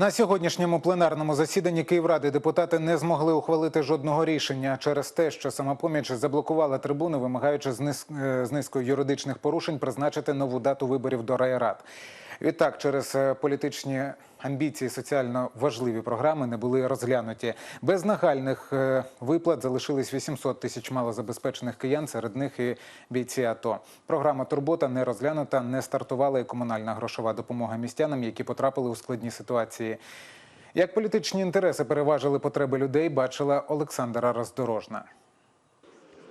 На сьогоднішньому пленарному засіданні Київради депутати не змогли ухвалити жодного рішення через те, що самопоміч заблокувала трибуну, вимагаючи з низ- е, низкою юридичних порушень призначити нову дату виборів до райрад. Відтак, через е, політичні амбіції соціально важливі програми не були розглянуті. Без нагальних е, виплат залишились 800 тисяч малозабезпечених киян, серед них і бійці АТО. Програма Турбота не розглянута, не стартувала і комунальна грошова допомога містянам, які потрапили у складні ситуації. Як політичні інтереси переважили потреби людей, бачила Олександра Роздорожна.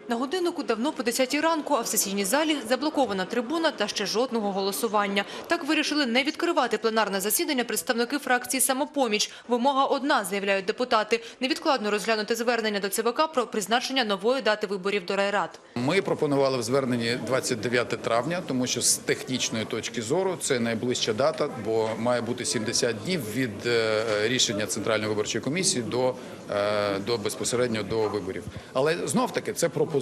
На годиннику давно по 10 ранку, а в сесійній залі заблокована трибуна та ще жодного голосування. Так вирішили не відкривати пленарне засідання представники фракції «Самопоміч». Вимога одна, заявляють депутати – невідкладно розглянути звернення до ЦВК про призначення нової дати виборів до райрад. Ми пропонували в зверненні 29 травня, тому що з технічної точки зору це найближча дата, бо має бути 70 днів від е, рішення Центральної виборчої комісії до, е, до безпосередньо до виборів. Але знов таки це пропозиція,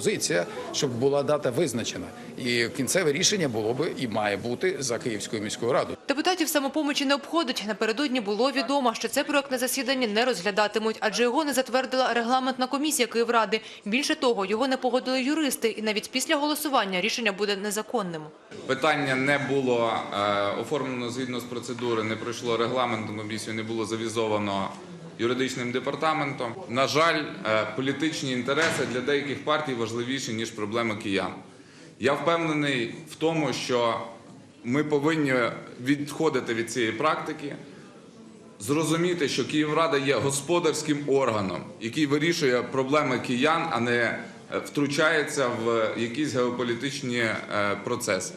щоб була дата визначена, і кінцеве рішення було би і має бути за Київською міською радою. Депутатів самопомочі не обходить. Напередодні було відомо, що це проект на засіданні не розглядатимуть, адже його не затвердила регламентна комісія Київради. Більше того, його не погодили юристи, і навіть після голосування рішення буде незаконним. Питання не було е, оформлено згідно з процедури, не пройшло регламентну комісію, не було завізовано юридичним департаментом. На жаль, е, політичні інтереси для деяких партій важливіші ніж проблеми киян. Я впевнений в тому, що ми повинні відходити від цієї практики, зрозуміти, що Київрада є господарським органом, який вирішує проблеми киян, а не е, втручається в якісь геополітичні е, процеси.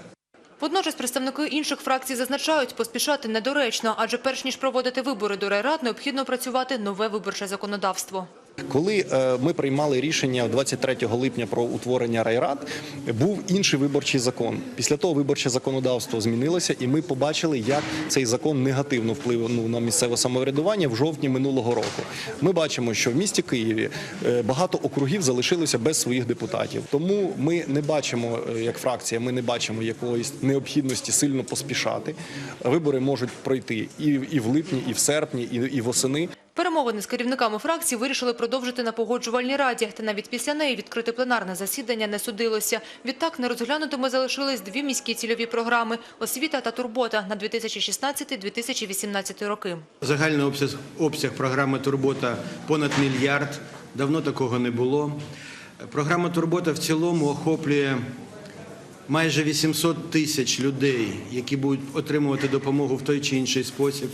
Водночас представники інших фракцій зазначають, поспішати недоречно, адже перш ніж проводити вибори до райрад, необхідно працювати нове виборче законодавство. Коли е, ми приймали рішення 23 липня про утворення райрад, був інший виборчий закон. Після того виборче законодавство змінилося, і ми побачили, як цей закон негативно впливав на місцеве самоврядування в жовтні минулого року. Ми бачимо, що в місті Києві е, багато округів залишилося без своїх депутатів. Тому ми не бачимо, е, як фракція, ми не бачимо якоїсь необхідності сильно поспішати. Вибори можуть пройти і, в липні, і в серпні, і восени. Перемовини з керівниками фракцій вирішили продовжити на погоджувальній раді, та навіть після неї відкрити пленарне засідання не судилося. Відтак нерозглянутими залишились дві міські цільові програми – «Освіта» та «Турбота» на 2016-2018 роки. Загальний обсяг, обсяг програми Турбота понад мільярд. Давно такого не було. Програма Турбота в цілому охоплює майже 800 тисяч людей, які будуть отримувати допомогу в той чи інший спосіб.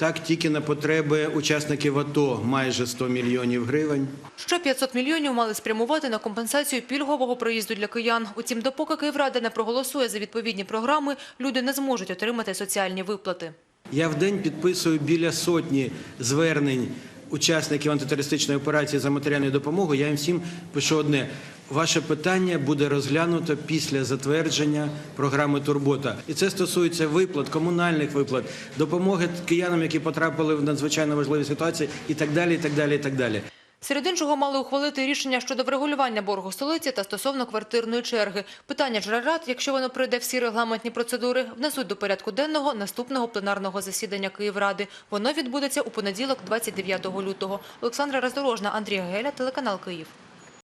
Так, тільки на потреби учасників АТО майже 100 мільйонів гривень. Ще 500 мільйонів мали спрямувати на компенсацію пільгового проїзду для киян. Утім, допоки Київрада не проголосує за відповідні програми, люди не зможуть отримати соціальні виплати. Я в день підписую біля сотні звернень учасників антитерористичної операції за матеріальною допомогою. Я їм всім пишу одне. Ваше питання буде розглянуто після затвердження програми Турбота, і це стосується виплат, комунальних виплат, допомоги киянам, які потрапили в надзвичайно важливі ситуації, і так далі. І так далі, і так далі. Серед іншого мали ухвалити рішення щодо врегулювання боргу столиці та стосовно квартирної черги. Питання ж райрад, якщо воно пройде всі регламентні процедури, внесуть до порядку денного наступного пленарного засідання Київради. Воно відбудеться у понеділок, 29 лютого. Олександра Роздорожна, Андрій Геля, телеканал Київ.